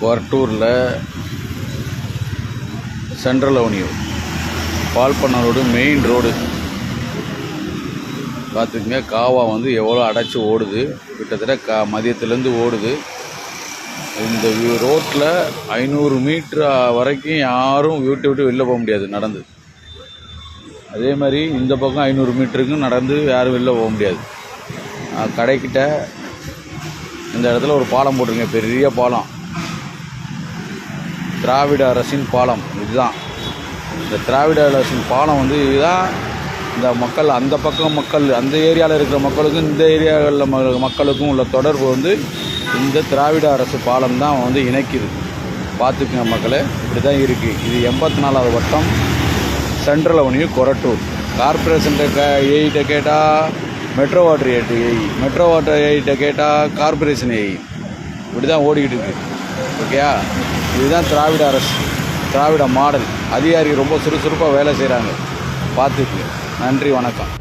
கொரட்டூரில் central avenue Palpannai road main road பார்த்துக்குங்க காவா வந்து எவ்வளோ அடைச்சி ஓடுது. கிட்டத்தட்ட கா மதியத்துலேருந்து ஓடுது. இந்த ரோட்டில் ஐநூறு மீட்ரு வரைக்கும் யாரும் வீட்டை விட்டு வெளில போக முடியாது நடந்து. அதே மாதிரி இந்த பக்கம் ஐநூறு மீட்டருக்கும் நடந்து யாரும் வெளில போக முடியாது. கடைக்கிட்ட இந்த இடத்துல ஒரு பாலம் போட்டிருங்க பெரிய பாலம். திராவிட அரசின் பாலம். இதுதான். இந்த திராவிட அரசின் பாலம் வந்து இதுதான். இந்த மக்கள் அந்த பக்கம் மக்கள் அந்த ஏரியாவில் இருக்கிற மக்களுக்கும் இந்த ஏரியாவில் மக்களுக்கும் உள்ள தொடர்பு வந்து இந்த திராவிட அரசு பாலம் தான் வந்து இணைக்குது. பார்த்துக்குங்க மக்களே இப்படி தான் இருக்குது இது எண்பத்தி நாலாவது வட்டம் சென்ட்ரல் அவனியூ கொரட்டூர். கார்பரேஷன்கிட்ட க ஏஐட்ட கேட்டால் metro water AE metro water ஏஐட்ட கேட்டால் கார்பரேஷன் ஏஐ இப்படி தான் ஓடிக்கிட்டு இருக்குது ஓகேயா இதுதான் திராவிட அரசு திராவிட மாடல். அதிகாரிகள் ரொம்ப சுறுசுறுப்பாக வேலை செய்கிறாங்க பார்த்துக்கு நன்றி வணக்கம்.